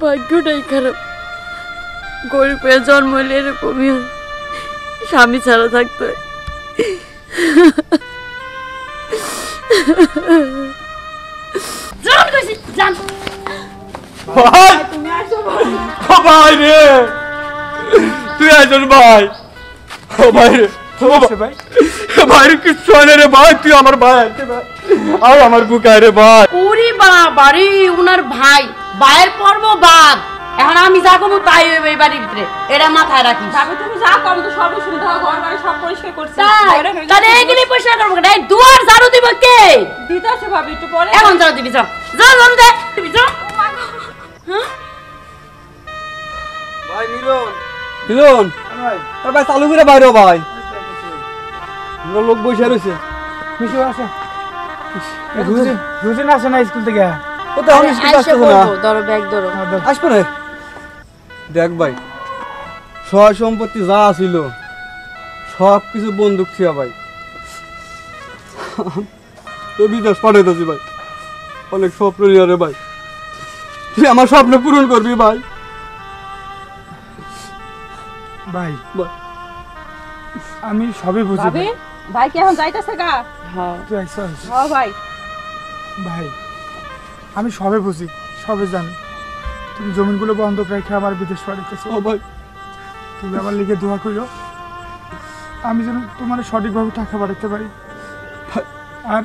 ভাগ্যটাই খারাপ। গরিব হয়ে জন্ম হলে এরকমই স্বামী ছাড়া থাকতে হয়। ভাই! রে! তুই একজন ভাই। ও ভাই রে! ভাই? ভাই রে কিচ্ছু হয় রে ভাই তুই আমার ভাই। ভাই আর আমার বুকায় রে ভাই। উরি বাড়ি উনার ভাই। ভাইয়ের পর্ব বাদ। এখন আমি যা করব তাই হইবে এই বাড়ির ভিতরে। এটা মাথায় রাখিস। ভাবি তুমি যা কম তো সবই সুবিধা ঘর বাড়ি সব পরিষ্কার করছি। তাহলে করব কেন? এই দুয়ার ঝাড়ু দিব কে? দিতে আছে ভাবি একটু পরে। এখন ঝাড়ু দিবি যাও যাও ঝাড়ু দে দিবি যাও হ্যাঁ? ভাই মিলন। মিলন? তোর ভাই চালু করে বাইরে ভাই। লোক বসে রয়েছে। মিশু আসো। রুজিন আসে না স্কুল থেকে? ও আমি স্কুল আসতে না? ধরো ব্যাগ ধরো। আসবে রে দেখ ভাই সয় সম্পত্তি যা ছিল সব কিছু বন্দুক ছিয়া ভাই। তো বিদেশ পাঠাইতেছি ভাই। অনেক স্বপ্ন নিয়ে রে ভাই। তুই আমার স্বপ্ন পূরণ করবি ভাই। ভাই ভাই। আমি সবই বুঝি ভাই। ভাই কি এখন যাইতেছে গা? হ্যাঁ। তুই আইসা। হ্যাঁ ভাই। ভাই। আমি সবে বুঝি সবে জানি। তুমি জমিনগুলো বন্ধক রেখে আমার বিদেশ পাঠাইতেছো ও ভাই। তুমি আমার লিগে দোয়া করিও। আমি যেন তোমার সঠিকভাবে টাকা পাঠাতে পারি। আর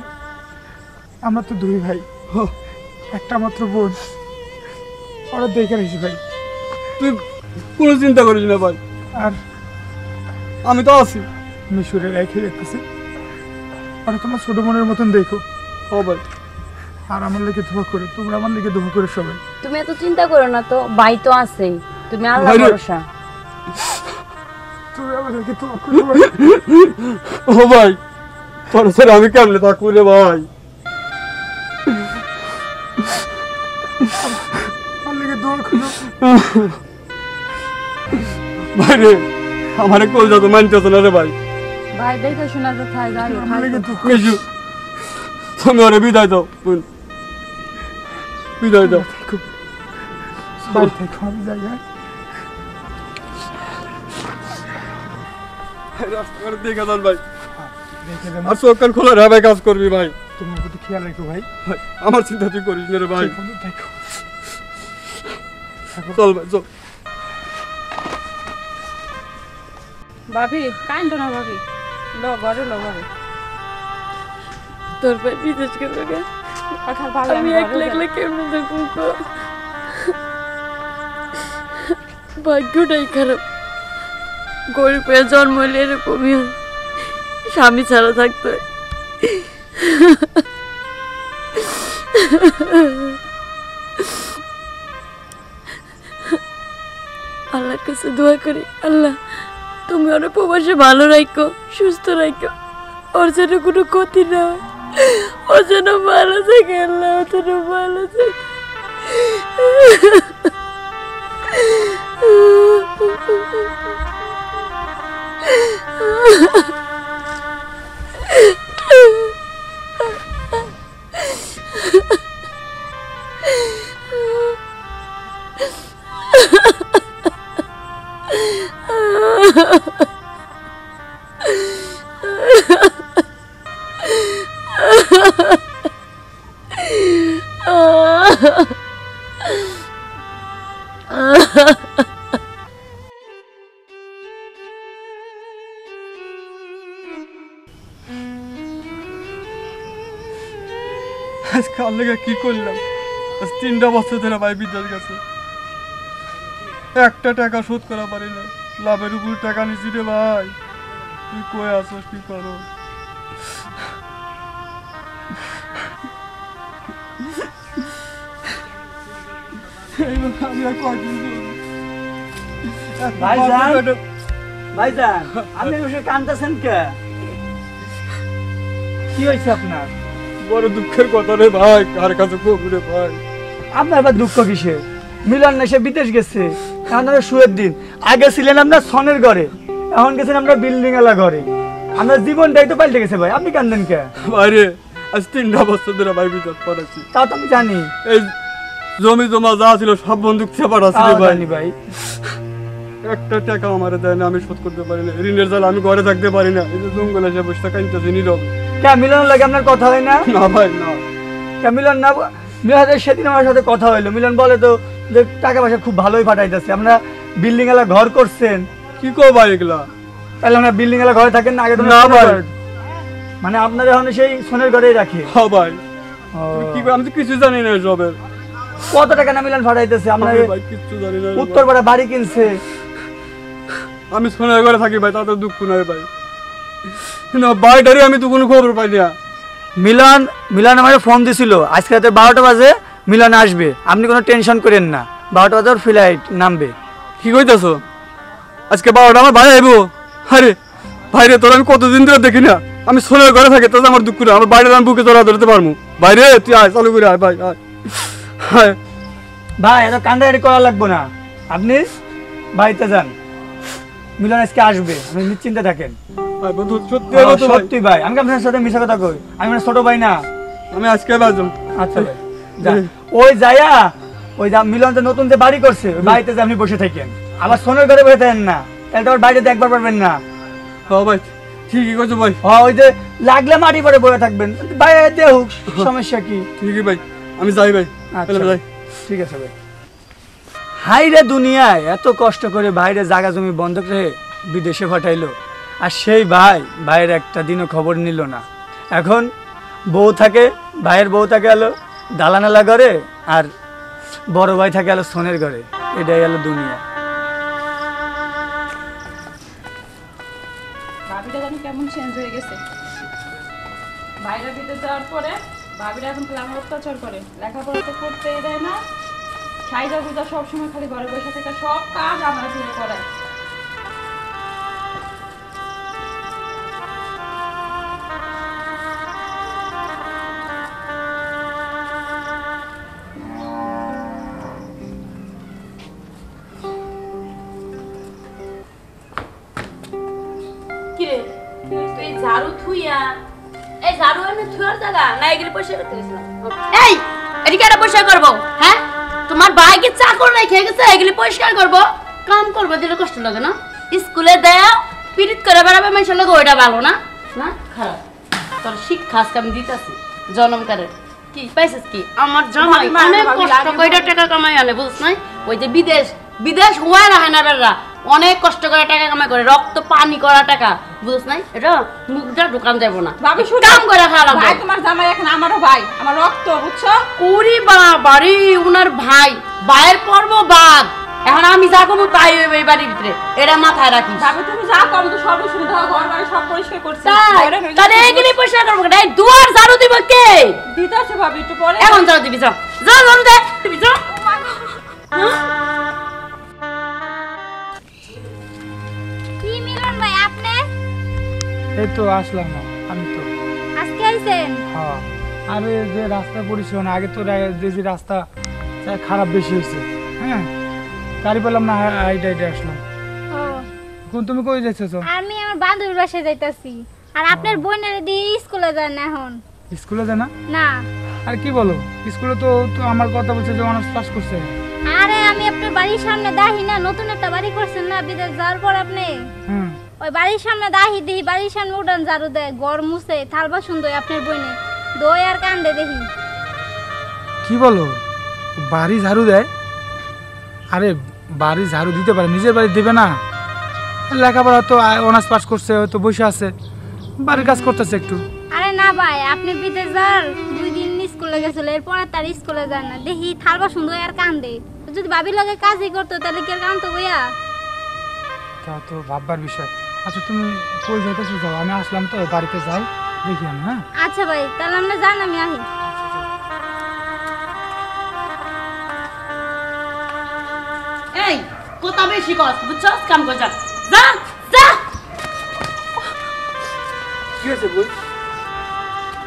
আমরা তো দুই ভাই। হ, একটা মাত্র বোন। ওরা দেখে রয়েছি ভাই। তুই কোনো চিন্তা করিস না ভাই। আর আমি তো আছি। মিশুরে রেখে দেখতেছি ওরা তোমার ছোট মনের মতন দেখো। ও ভাই। আর আমার লেগে দোয়া করে তোমরা আমার লেগে দোয়া করে সবাই। তুমি এত চিন্তা করো না তো ভাই তো আছেই। তুমি আল্লাহ ভরসা। তুমি আমার লেগে দোয়া করে ও ভাই তোর স্যার আমি কেমনে থাকব রে ভাই? আমার লেগে দোয়া করো। ভাই রে আমার কোল যত মানতেছ না রে ভাই? ভাই দেখে শোনা তো থাই যাই আমার লেগে দোয়া করো। তুমি ওরে বিদায় দাও। বিদায় দাও। ভাই দেখো আমি যাই হ্যাঁ? রাস্তাঘাটে দেখে যান ভাই। দেবো আর কান খোলা রে ভাই কাজ করবি ভাই। তোমার প্রতি খেয়াল রেখো ভাই। ভাই, আমার চিন্তা তুই করিস না রে ভাই। চল ভাই চল। ভাবি কাইন্দ না ভাবি। লো ঘরে লো ভাবি তোর ভাই বিদেশ গেল গে। কথা ভাবি আমি একলা একলা কেমনে ভাগ্যটাই খারাপ। গরিব হয়ে জন্ম হলে এরকমই স্বামী ছাড়া থাকতে আল্লাহর কাছে দোয়া করি আল্লাহ তুমি ওর প্রবাসে ভালো রাখো সুস্থ রাখো ওর যেন কোনো ক্ষতি না হয়। ও যেন ভালো থাকে আল্লাহ ও যেন ভালো থাকে আজকে আর লেগে কি করলাম? তিনটা বছর ধরে ভাই বিদেশ গেছে। একটা টাকা শোধ করা পারি না। লাভের উপর টাকা নিছি রে ভাই। তুই কই আসস কি করো? আমি আর কয়দিন ভাইজান। ভাইজান আপনি বসে কান্দতেছেন কে? কি হয়েছে আপনার? বড় দুঃখের কথা রে ভাই কার কাছে কবু রে ভাই? আপনার আবার দুঃখ কিসে মিলন না সে বিদেশ গেছে। এখন আমরা শুয়ের দিন আগে ছিলেন আপনার সনের ঘরে। এখন গেছেন আমরা বিল্ডিং এলা ঘরে। আমরা জীবনটাই তো পাল্টে গেছে ভাই। আপনি কান্দেন কে? ভাইরে আজ তিনটা বছর ধরে ভাই বিদেশ পড়াচ্ছি তা তো আমি জানি। এই জমি জমা যা ছিল সব বন্দুক চেপাটা ছিল তাও ভাই। ভাই। একটা টাকা আমার দেয় না আমি শোধ করতে পারি না। ঋণের জাল আমি ঘরে থাকতে পারি না। এই যে জঙ্গলে এসে বসে থাকা নিতেছি নীরব। কে লাগে আপনার কথা হয় না? না ভাই না। কে মিলন না সেদিন আমার সাথে কথা হইল। মিলন বলে তো যে টাকা পয়সা খুব ভালোই পাঠাইতেছে। আমরা বিল্ডিং এলা ঘর করছেন। কি কো ভাই এগুলা? তাহলে আমরা বিল্ডিং এলা ঘরে থাকেন না? আগে তো না ভাই। মানে আপনারা এখন সেই সোনের ঘরেই রাখে। হ্যাঁ ভাই। কি আমি তো কিছু জানি না এসবের কত টাকা না মিলন ফাটাইতেছে আপনার কিচ্ছু জানি না। উত্তরপাড়া বাড়ি কিনছে। আমি সোনার ঘরে থাকি ভাই তাতে দুঃখ নাই ভাই। না বাইটারে আমি তো কোনো খবর পাই না মিলন মিলন আমাকে ফোন দিছিল। আজকে রাতে বারোটা বাজে মিলন আসবে। আপনি কোনো টেনশন করেন না। বারোটা বাজে ওর ফ্লাইট নামবে। কি কইতাছ? আজকে বারোটা আমার ভাই আইবো। আরে ভাইরে তোর আমি কতদিন ধরে দেখি না। আমি সোনার ঘরে থাকি, তোর আমার দুঃখ না আমার বাইরে আমি বুকে তোরা ধরতে পারব। বাইরে তুই আয়, চালু করে আয়, ভাই আয়। ভাই, এত কান্দাকাটি করা লাগবো না। আপনি বাড়িতে যান। মিলন আজকে আসবে আপনি নিশ্চিন্তে থাকেন। আয় বন্ধু সত্যি হ্যাঁ, তো ভাই। সত্যি ভাই আমি আপনার সাথে মিশা কথা কই আমি আপনার ছোট ভাই না। আমি আজকে বাজম আচ্ছা ভাই। ওই যাইয়া ওই যা মিলন যে নতুন যে বাড়ি করছে ওই বাড়িতে যে আপনি বসে থাকেন। আবার সোনের ঘরে বসে থাকেন না তাহলে তো আবার বাইরে দেখবার পারবেন না। হ্যাঁ ভাই ঠিকই করছ ভাই। হ ওই যে লাগলে মাটি পরে বসে থাকবেন। বাইরে দেহ সমস্যা কি? ঠিকই ভাই আমি যাই ভাই আচ্ছা তাহলে যাই। ঠিক আছে ভাই। হাইরে দুনিয়ায় এত কষ্ট করে বাইরে জায়গা জমি বন্ধক রেখে বিদেশে পাঠাইলো। আর সেই ভাই ভাইয়ের একটা দিনও খবর নিল না। এখন বউ থাকে, ভাইয়ের বউ থাকে আলো দালানালা ঘরে আর বড় ভাই থাকে আলো সোনের ঘরে। এটাই হলো দুনিয়া। ভাবিটা কেমন চেঞ্জ হয়ে গেছে। বাইরে দিতে যাওয়ার পরে ভাবিরা এখন আমার অত্যাচার করে। লেখাপড়া তো করতেই দেয় না। সাইজা গুজা সবসময় খালি ঘরে বসে থেকে, সব কাজ আমরা দিয়ে করায় কিরে, তুই ঝাড়ু থুইয়া, এই ঝাড়ু এনে থুয়ার জায়গা? না এগুলি পয়সা করতে গেছিলাম? এই, এদিকে একটা পয়সা করব হ্যাঁ? তোমার ভাই কি চাকর নাই খেয়ে গেছে? এগুলি পরিষ্কার করব। কাম করব দিলে কষ্ট লাগে না। স্কুলে দেয়া পিরিত করে বেড়াবে মানুষের লোক ওইটা ভালো না। না খারাপ। তোর শিক্ষা আজকে আমি দিতেছি জনমকারের কি পাইছিস কি? আমার জামাই অনেক কষ্ট লাগে টাকা কামাই আনে বুঝছ নাই? ওই যে বিদেশ বিদেশ হুয়া না হয় না বেড়া। অনেক কষ্ট করে টাকা কামাই করে রক্ত পানি করা টাকা বুঝছ নাই? এটা মুখটা দোকান যাব না। ভাবি শুনো। কাম করে খাওয়া ভাই তোমার জামাই এখন আমারও ভাই আমার রক্ত বুঝছ? কুড়ি বাড়ি উনার ভাই ভাইয়ের পর্ব বাদ এখন আমি যা করব তাই হইবে এই বাড়ির ভিতরে। এটা মাথায় রাখি ভাবি তুমি যা করো তো শুনে দাও ঘর বাড়ি সব পরিষ্কার করছি। তাহলে এগুলি পয়সা করব না এই দুয়ার ঝাড়ু দিব কে? দিতে আছে ভাবি একটু পরে। এখন ঝাড়ু দিবি যাও যাও ঝাড়ু দে দিবি যাও এই তো আসলাম না আমি তো। আজকে আইছেন? হ্যাঁ আরে যে রাস্তা পরিষেবা আগে তো রা- যে যে রাস্তা যা খারাপ বেশি হয়েছে হ্যাঁ? গাড়ি পেলাম না হাইটে হাইটে আসলাম। ও। কোন তুমি কই যাইতেছো? আমি আমার বান্ধবীর বাসায় যাইতাছি আর আপনার বোনের দিয়ে স্কুলে যান না এখন। স্কুলে যায় না? না। আর কি বলো স্কুলে তো তো আমার কথা বলছে যে অনার্স পাস করছে। আরে আমি আপনার বাড়ির সামনে দাহি না নতুন একটা বাড়ি করছেন না বিদেশ যাওয়ার পর আপনি? হুম ওই বাড়ির সামনে দাহি দেখি বাড়ির সামনে উঠান ঝাড়ু দেয় গড় মুছে থাল বাসন দই আপনার বইনে। দই আর কান্দে দেখি কি বলো? বাড়ি ঝাড়ু দেয়? আরে বাড়ি ঝাড়ু দিতে পারে নিজের বাড়ি দেবে না। লেখাপড়া তো অনার্স পাস করছে হয়তো বসে আছে। বাড়ির কাজ করতেছে একটু। আরে না ভাই আপনি বিদেশ যার দুই দিন স্কুলে গেছিল এরপর আর তার স্কুলে যান না। দেখি থাল বাসন দই আর কান্দে। যদি ভাবির লগে কাজই করতো তাহলে কি আর কান্দতো বইয়া? তা তো ভাববার বিষয়। আচ্ছা তুমি কই যাইতেছো? যাও আমি আসলাম তো বাড়িতে যাই দেখি আমি হ্যাঁ? আচ্ছা ভাই তাহলে আমরা যান আমি আহি। এই কথা বেশি কস বুঝছস? কাম কর যা। যা যা! কি আছে বই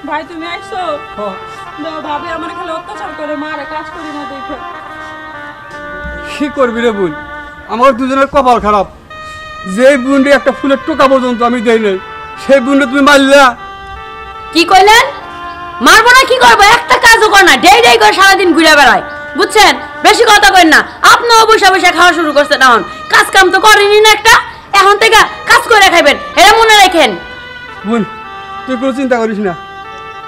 ভাই তুমি আইছো ভাবি আমার খালি অত্যাচার করে মারে কাজ করি না দেখে। কি করবি রে বোন আমার দুজনের কপাল খারাপ। যে বোনরে একটা ফুলের টোকা পর্যন্ত আমি দেই নাই সেই বোনরে তুমি মারলা। কি কইলেন? মারবো না কি করব? একটা কাজও কর না ডেই ডেই করে সারাদিন ঘুরে বেড়ায়। বুঝছেন? বেশি কথা কইন না। আপনিও বসে বসে খাওয়া শুরু করছেন এখন। কাজ কাম তো করেনি না একটা। এখন থেকে কাজ করে খাইবেন। এটা মনে রাখেন। বোন তুই কোনো চিন্তা করিস না।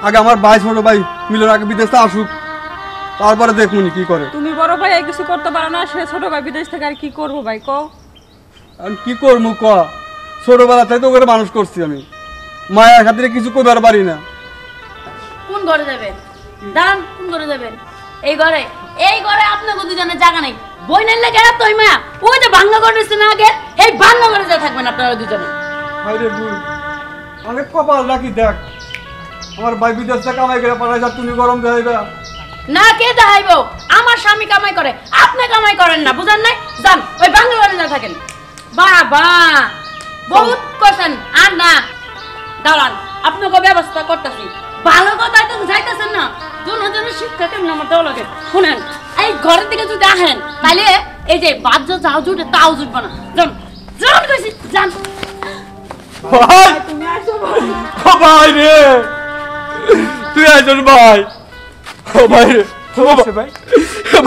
আগে আমার ভাই ছোট ভাই মিলন আগে বিদেশ আসুক। তারপরে দেখুনি কি করে। তুমি বড় ভাই কিছু করতে পারো না সে ছোট ভাই বিদেশ থেকে আর কি করব ভাই কও? আমি কি করব ক? ছোটবেলা থেকে তো করে মানুষ করছি আমি। মায়ের খাতিরে কিছু করবার পারি না। কোন ঘরে যাবেন? দাঁড়ান কোন ঘরে যাবেন? এই ঘরে এই ঘরে আপনাকে দুজনের জায়গা নেই। বই নাইলে কেন তুই মা? ওই যে বাংলা ঘরে রয়েছে না আগে এই বাংলা ঘরে যা থাকবেন আপনারা দুজনে। হাইরে বোন অনেক কপাল রাখি দেখ। আমার ভাই বিদেশ থেকে কামাই করে পাঠাই যা তুমি গরম দেয় না কে দেখাইবো? আমার স্বামী কামাই করে আপনি কামাই করেন না বুঝেন নাই? যান ওই বাংলা ঘরে যা থাকেন। বাবা বহুত করছেন আর না। দাঁড়ান আপনাকে ব্যবস্থা করতেছি। ভালো কথাই তো যাইতেছেন না। জন জনের শিক্ষা কেমন আমার দেওয়া লাগে? শুনেন এই ঘরের দিকে যদি আসেন তাহলে এই যে বাদ্য যাও জুটে তাও জুটবে না। যান যান কইছি যান। ভাই! ও ভাই রে! তুই একজন ভাই। ও ভাই রে! ভাই।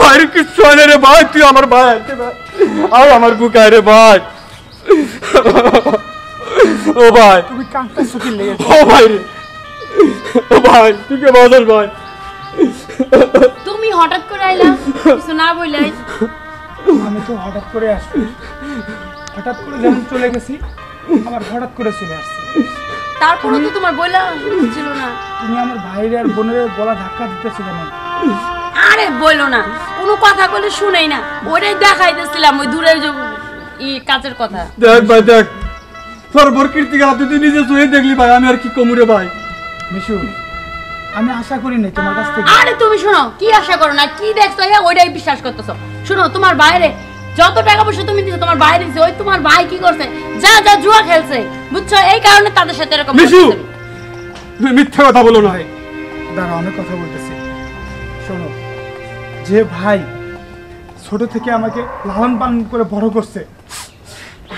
ভাই রে কিচ্ছু হয় না রে ভাই তুই আমার ভাই আছে ভাই। আর আমার বুকায় রে ভাই। ও ভাই। তুমি কাঁদতে সুখী লেগে ও ভাই রে। ও ভাই তুই কে বাজার ভাই? তুমি হঠাৎ করে আইলা? কিছু না বললাই। আমি তো হঠাৎ করে আসছি। হঠাৎ করে যেমন চলে গেছি আমার হঠাৎ করে চলে আসছে। তারপরে তো তোমার বইলা ছিল না। তুমি আমার ভাইয়ের আর বোনের গলা ধাক্কা দিতেছিলে না। আরে বইলো না কোনো কথা বলে শুনেই না। ওটাই দেখাইতেছিলাম ওই দূরের যে ই কাজের কথা। দেখ ভাই দেখ। তোর বর কীর্তি গেলা তুই নিজে চুয়ে দেখলি ভাই আমি আর কি কমুরে ভাই? মিশু আমি আশা করি নাই তোমার কাছ থেকে। আরে তুমি শোনো কি আশা করো না কি দেখছ হ্যাঁ ওইটাই বিশ্বাস করতেছো। শোনো তোমার বাইরে যত টাকা পয়সা তুমি দিছো তোমার বাইরে দিছো ওই তোমার ভাই কি করছে? যা যা জুয়া খেলছে বুঝছ? এই কারণে তাদের সাথে এরকম মিশু! তুমি মিথ্যা কথা বলো না। দাঁড়া অনেক কথা বলতেছি। যে ভাই ছোট থেকে আমাকে লালন পালন করে বড় করছে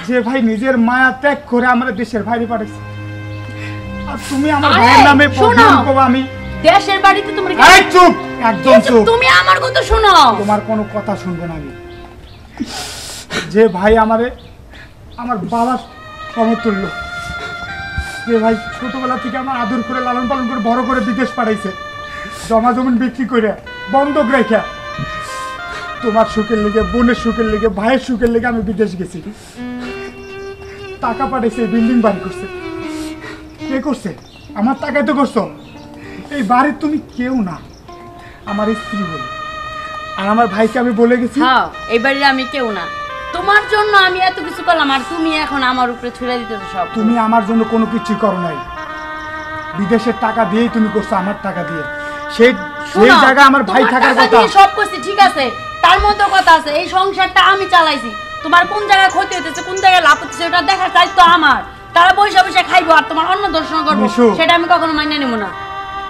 যে ভাই নিজের মায়া ত্যাগ করে আমার দেশের বাইরে পাঠাচ্ছে আর তুমি আমার ভাইয়ের নামে আমি দেশের বাড়িতে তোমার এই চুপ! একদম চুপ! তুমি আমার কথা শোনো। তোমার কোনো কথা শুনব না আমি। যে ভাই আমারে আমার বাবার সমতুল্য যে ভাই ছোটবেলা থেকে আমার আদর করে লালন পালন করে বড় করে বিদেশ পাঠাইছে। জমা জমিন বিক্রি করে বন্ধক রেখে তোমার সুখের লেগে বোনের সুখের লেগে ভাইয়ের সুখের লেগে আমি বিদেশ গেছি। টাকা পাঠাইছে বিল্ডিং বাড়ি করছে। কে করছে? আমার টাকায় তো করছ। এই বাড়ির তুমি কেউ না। আমার স্ত্রী বলে। আর আমার ভাইকে আমি বলে গেছি। হ্যাঁ এই বাড়ির আমি কেউ না। তোমার জন্য আমি এত কিছু করলাম আর তুমি এখন আমার উপরে ছুড়ে দিতেছো সব। তুমি আমার জন্য কোনো কিছুই করো নাই। বিদেশের টাকা দিয়েই তুমি করছ আমার টাকা দিয়ে। সেই সেই শোনো, জায়গায় আমার ভাই থাকার কথা। সব করছি ঠিক আছে? তার মধ্যে কথা আছে এই সংসারটা আমি চালাইছি। তোমার কোন জায়গায় ক্ষতি হইতেছে কোন জায়গায় লাভ হচ্ছে ওটা দেখার দায়িত্ব আমার। তারা বসে বসে খাইবো আর তোমার অন্য দর্শন করব সেটা আমি কখনো মাইনে নেব না।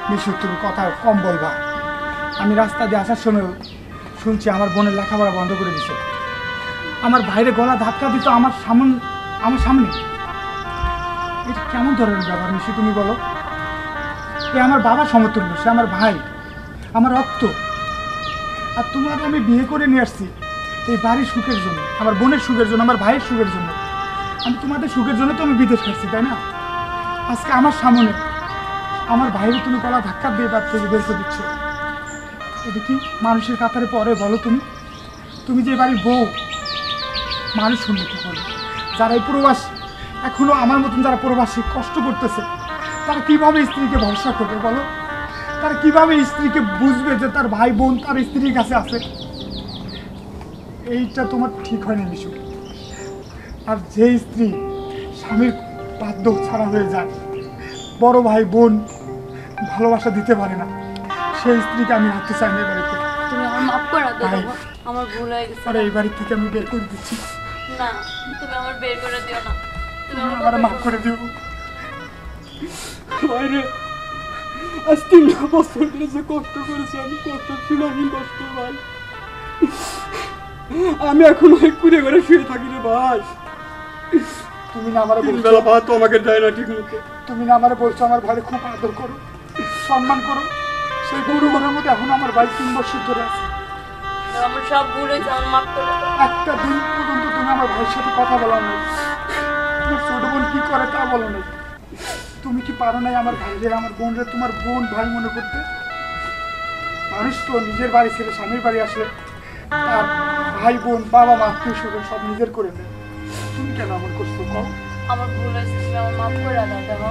মিশু তুমি কথা কম বলবা। আমি রাস্তা দিয়ে আসার সময় শুনছি আমার বোনের লেখাপড়া বন্ধ করে দিছে। আমার ভাইরে গলা ধাক্কা দিত আমার সামন আমার সামনে। এটা কেমন ধরনের ব্যাপার মিশু তুমি বলো? এ আমার বাবা সমতুল্য সে আমার ভাই। আমার রক্ত। আর তোমার আমি বিয়ে করে নিয়ে আসছি এই বাড়ির সুখের জন্য, আমার বোনের সুখের জন্য, আমার ভাইয়ের সুখের জন্য। আমি তোমাদের সুখের জন্য তো আমি বিদেশ খাচ্ছি তাই না? আজকে আমার সামনে আমার ভাইয়ের তুমি গলা ধাক্কা দিয়ে বাদ থেকে বের দিচ্ছ। এটা কি মানুষের কাতারে পরে বলো তুমি? তুমি যে বাড়ির বউ, মানুষ শুনলে কি করবে যারা এই প্রবাস, এখনও আমার মতন যারা প্রবাসী কষ্ট করতেছে, তারা কীভাবে স্ত্রীকে ভরসা করবে বলো? তারা কীভাবে স্ত্রীকে বুঝবে যে তার ভাই বোন তার স্ত্রীর কাছে আছে? এইটা তোমার ঠিক হয়নি মিশু। আর যে স্ত্রী স্বামীর বাধ্য ছাড়া হয়ে যায় বড় ভাই বোন ভালোবাসা দিতে পারে না সেই স্ত্রীকে আমি রাখতে চাই না বাড়িতে। তুমি আমার মাফ করে দাও আমার ভুল হয়ে গেছে। আর এই বাড়ি থেকে আমি বের করে দিচ্ছি। না তুমি আমার বের করে দিও না। তুমি আমার আমার মাফ করে দিও। বাইরে। আজ তিন বছর ধরে যে কষ্ট করেছি আমি কষ্ট শুনাহীন কষ্ট ভাই আমি এখন ওই কুড়ে ঘরে শুয়ে থাকি রে ভাই তুমি না আমার তিন বেলা ভাত তো আমাকে দেয় না ঠিক মতো। তুমি না আমার বলছো আমার ভাইরে খুব আদর করো সম্মান করো। সেই গরু ঘরের মধ্যে এখন আমার ভাই তিন বছর ধরে আছে। আমার সব ভুল হয়েছে আমার মাফ করে একটা দিন পর্যন্ত তুমি আমার ভাইয়ের সাথে কথা বলো না তোমার ছোট বোন কি করে তা বলো না তুমি কি পারো নাই আমার ভাইরে আমার বোনরে তোমার বোন ভাই মনে করতে? মানুষ তো নিজের বাড়ি ছেড়ে স্বামীর বাড়ি আসে তার ভাই বোন বাবা মা আত্মীয় স্বজন সব নিজের করে নেয় তুমি কেন আমার করছ কও? আমার ভুল হয়েছে তুমি আমার মাফ করে দাও দেখো।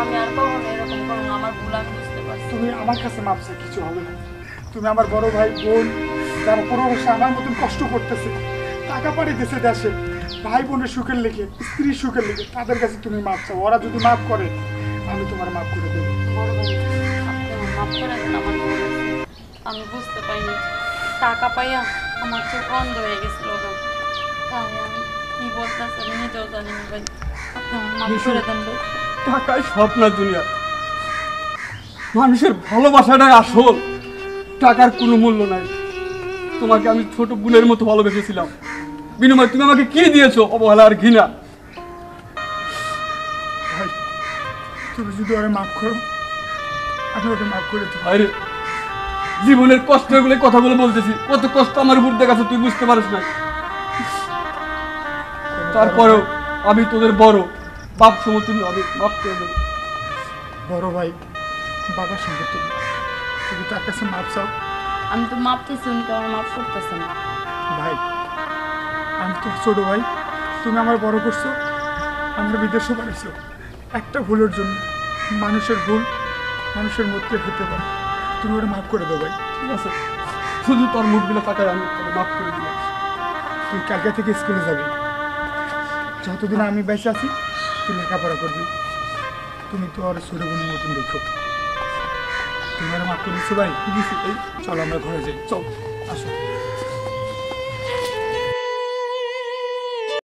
আমি আর কখনো এরকম করব না আমার ভুল আমি বুঝতে পারছি। তুমি আমার কাছে মাপসা কিছু হবে না। তুমি আমার বড় ভাই বোন যারা পূর্ববর্ষে আমার মতন কষ্ট করতেছে টাকা পাঠিয়েছে দেশে। ভাই বোনের সুখের লেগে স্ত্রীর সুখের লেগে তাদের কাছে তুমি মাপ চাও ওরা যদি মাফ করে আমি তোমার মাফ করে দেবো। মাফ আমি বুঝতে পারিনি। টাকা পাইয়া আমার চোখ অন্ধ হয়ে গেছিল তাই আমি কি বলতেছি নিজেও জানি না ভাই। মাফ করে দেন ভাই। টাকায় সব না দুনিয়া মানুষের ভালোবাসাটাই আসল। টাকার কোনো মূল্য নাই। তোমাকে আমি ছোট বোনের মতো ভালোবেসেছিলাম। বিনিময় তুমি আমাকে কি দিয়েছ? অবহেলা আর ঘৃণা। ভাই তুমি যদি ওরা মাফ করো আমি ওকে মাফ করে আরে জীবনের কষ্টের কথাগুলো বলতেছি। কত কষ্ট আমার উপর দেখাচ্ছে তুই বুঝতে পারিস না। তারপরেও আমি তোদের বড় বাপ সমতুল্য আমি মাফ করে দেবো। বড় ভাই বাবার সঙ্গে তুমি তুমি তার কাছে মাপ চাও। আমি তো মাপ চাইছি উনি তো আমার মাফ করতেছে না। ভাই ছোট ভাই, তুমি আমার বড় করছ, আমার বিদেশে পাঠাইছো একটা ভুলের জন্য মানুষের ভুল মানুষের মধ্যে হতে পারে। তুমি ওটা মাফ করে দাও ভাই, ঠিক আছে? শুধু তোর মুখগুলো তাকায় আমি তোকে মাফ করে দিলাম। তুই কালকে থেকে স্কুলে যাবি। যতদিন আমি বেঁচে আছি, তুই লেখাপড়া করবি। তুমি তো আর ছোট বোনের মতন দেখো। তুমি আর মাফ করে দিচ্ছো ভাই? চলো আমরা ঘরে যাই, চল।